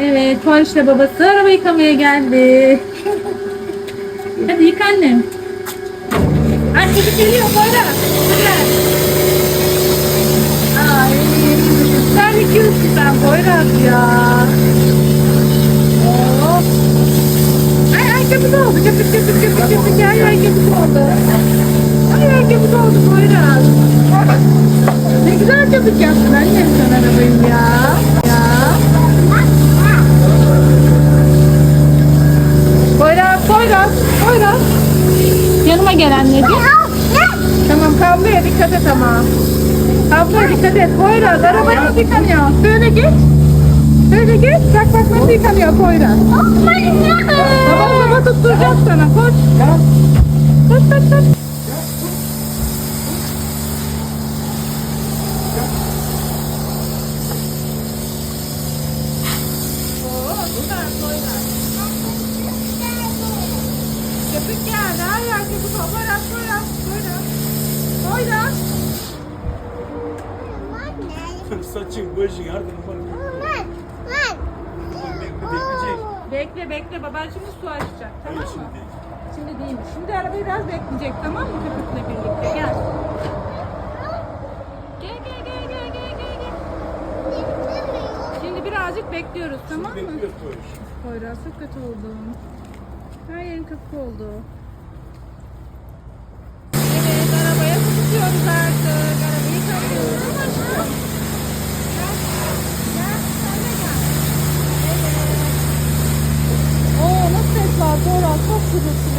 Evet, Barış'la babası araba yıkamaya geldi. Hadi yık annem. Ay çocuk geliyor Bora. Güzel. Ay, sen yıkıyorsun sen Poyraz ya. Oh. Ay ay köpük oldu. Köpük köpük köpük köpük. Ay ay köpük oldu. Köpük oldu Poyraz. Ne güzel köpük yaptın annem sen arabayı ya. Ya. Poyraz, Poyraz, Poyraz. Yanıma gel anneciğim. Tamam kabloya dikkat et ama. Kabloya dikkat et. Poyraz araba nasıl yıkanıyor? Böyle geç. Böyle geç. Bak bak nasıl yıkanıyor Poyraz. Baba baba tutturacak sana. Koş. Koş koş koş. Poyraz. Köpük geldi. Her yer köpük oldu. Poyraz, Poyraz, Poyraz. Poyraz. Saçın, başın, her. Bekleyecek. Bekle bekle baban şimdi su açacak tamam mı? şimdi değil. Şimdi arabayı biraz bekleyecek tamam mı köpükle birlikte. Gel gel gel gel gel gel. gel. Şimdi birazcık bekliyoruz tamam mı? Bekliyoruz. Poyraz çok kötü oldum. Her yerin köpük oldu. Evet arabaya tutuyoruz artık. Arabayı yıkamıyoruz. Gel, gel, sen de gel. Evet. Oo nasıl ses var Poyraz çok? Bekle.